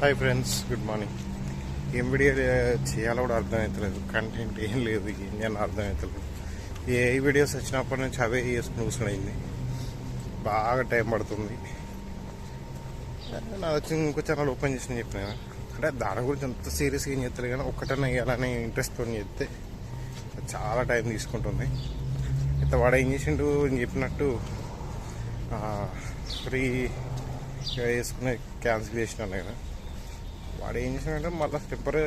Hi friends good morning ఏం video చేయాలో కూడా అర్థమవుతలేదు కంటెంట్ ఏం లేదు ఏం చేయాలో అర్థమవుతలేదు ఏ వీడియోస్ వచ్చినప్పటి నుంచి అవే చేసుకుని కూర్చునైంది బాగా టైం పడుతుంది. నా వచ్చి ఇంకో ఛానల్ ఓపెన్ చేసి చెప్పిన. అంటే దాని గురించి అంత సీరియస్గా ఏం చెప్తారు కానీ ఒక్కటనే వేయాలని ఇంట్రెస్ట్తో చెప్తే చాలా టైం తీసుకుంటుంది. అయితే వాడు ఏం చేసిండు చెప్పినట్టు ఫ్రీ వేసుకుని క్యాన్సిల్ చేసినా కదా వాడు ఏం చేసాడంటే మళ్ళీ టెంపరీ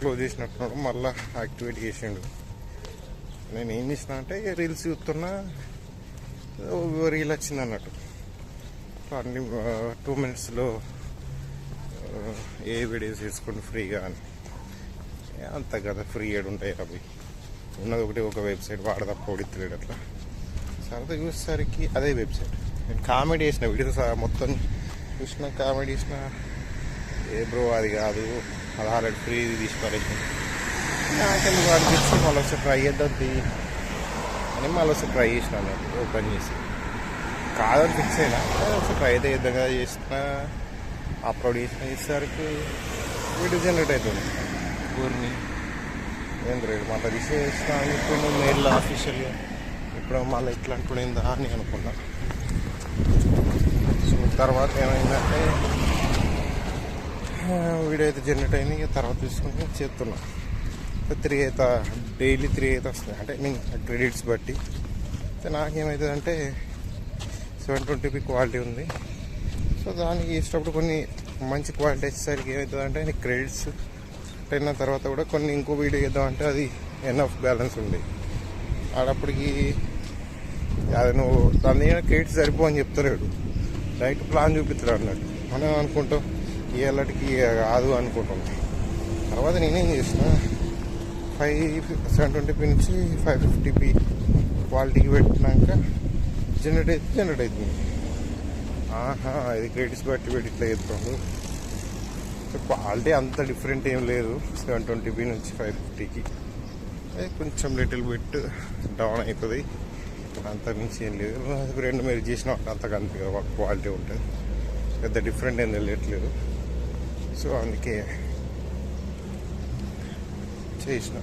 క్లోజ్ చేసినట్టున్నాడు మళ్ళీ యాక్టివేట్ చేసిండు. నేను ఏం చేసిన అంటే రీల్స్ చూస్తున్నా రీల్ వచ్చింది అన్నట్టు. అన్ని టూ మినిట్స్లో ఏ వీడియోస్ వేసుకుని ఫ్రీగా అని. అంత కదా ఫ్రీ ఏడు ఉంటాయి అవి. ఉన్నది ఒకటి ఒక వెబ్సైట్ వాడదా పొడిత్తలేడు అట్లా. సరదా చూసేసరికి అదే వెబ్సైట్. నేను కామెడీ వేసిన వీడియోస్ మొత్తం చూసిన కామెడీ వేసిన ఏ బ్రో అది కాదు. ఆల్రెడీ ఫ్రీ తీసి పడేసింది నాకెందుకు అనిపించి మళ్ళీ ఒకసారి ట్రై చేద్దాం అని మళ్ళీ ఒకసారి ట్రై చేసిన ఓపెన్ చేసి. కాదని ఫిక్స్ అయినా ఒకసారి ట్రై అయితే విధంగా చేసిన అప్లోడ్ చేసిన చేసేసరికి వీడియో జనరేట్ అవుతుంది. ఊరిని. ఏం రేడు మళ్ళీ రిసీవ్ చేసిన అని ఇప్పుడు మెయిల్ ఆఫీషియల్గా ఇప్పుడు మళ్ళీ ఇట్లా అనుకునేందా అని అనుకున్నా. సో తర్వాత ఏమైందంటే వీడియో అయితే జనరేట్ అయింది. ఇక తర్వాత తీసుకుని చేస్తున్నా. త్రీ అయితే డైలీ త్రీ అయితే వస్తుంది. అంటే నేను క్రెడిట్స్ బట్టి. అయితే నాకేమవుతుందంటే సెవెన్ ట్వంటీపీ క్వాలిటీ ఉంది. సో దానికి ఇష్టప్పుడు కొన్ని మంచి క్వాలిటీ వచ్చేసరికి ఏమవుతుందంటే నీకు క్రెడిట్స్ అయిన తర్వాత కూడా కొన్ని ఇంకో వీడియో చేద్దామంటే అది ఎన్ ఆఫ్ బ్యాలెన్స్ ఉంది. ఆడప్పటికి అది నువ్వు దాని క్రెడిట్స్ సరిపో అని చెప్తలేడు. డైరెక్ట్ ప్లాన్ చూపిస్తాడు అన్నట్టు మనం అనుకుంటాం ఇవాళకి కాదు అనుకుంటుంది. తర్వాత నేనేం చేసిన ఫైవ్ సెవెన్ ట్వంటీ పీ నుంచి ఫైవ్ ఫిఫ్టీ పీ క్వాలిటీకి పెట్టినాక జనరేట్ అయితే జనరేట్ అవుతుంది ఆహా ఇది క్రెడిట్స్ బట్టి పెట్టి ఇట్లా చెప్తాను క్వాలిటీ అంత డిఫరెంట్ ఏం లేదు సెవెన్ ట్వంటీ పీ నుంచి ఫైవ్ ఫిఫ్టీకి. అది కొంచెం లిటిల్ బిట్ డౌన్ అవుతుంది. అంత మించి ఏం లేదు. రెండు మీరు చేసిన అంత కనిపించదు క్వాలిటీ ఉంటుంది. పెద్ద డిఫరెంట్ ఏం తెలియట్లేదు. సో అందుకే చేసిన.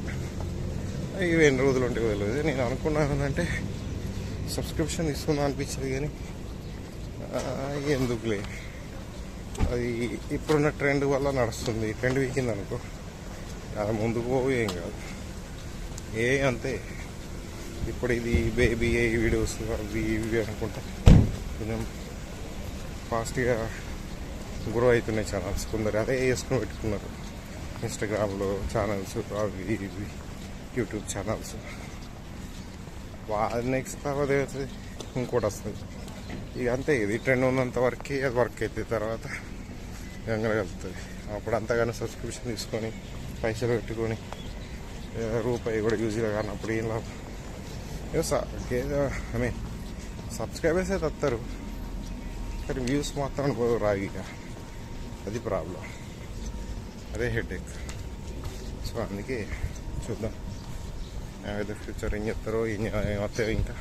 ఇవి ఎన్ని రోజులు ఉంటే తెలియదు నేను అనుకున్నాను అంటే సబ్స్క్రిప్షన్ తీసుకుందాం అనిపించింది కానీ ఎందుకులే. అది ఇప్పుడున్న ట్రెండ్ వల్ల నడుస్తుంది. ట్రెండ్ వీకింది అనుకో. అది ముందుకు పోవు ఏం కాదు. ఏ అంతే. ఇప్పుడు ఇది బేబీ ఏ వీడియోస్ అవి ఇవి అనుకుంటా. కొంచెం ఫాస్ట్గా గ్రో అవుతున్నాయి ఛానల్స్ కొందరు అదే వేసుకుని పెట్టుకున్నారు. ఇన్స్టాగ్రామ్లో ఛానల్స్ అవి ఇవి యూట్యూబ్ ఛానల్స్ నెక్స్ట్ తర్వాత ఏమవుతుంది ఇంకోటి వస్తుంది. ఇక అంతే ఇది ట్రెండ్ ఉన్నంత వరకే అది వర్క్ అవుతుంది తర్వాత గంగన అప్పుడు అంతగానో సబ్స్క్రిప్షన్ తీసుకొని పైసలు పెట్టుకొని రూపాయి కూడా యూజ్గా కానప్పుడు ఏం లాభం? ఏదో ఐ మీన్ సబ్స్క్రైబర్స్ అయితే వస్తారు కానీ వ్యూస్ మాత్రం పోదు ఇక. అది ప్రాబ్లం. అదే హెడేక్. సో అందుకే చూద్దాం. ఏదో ఫ్యూచర్ ఏం చెప్తారో ఏం ఏం వస్తాయో ఇంకా.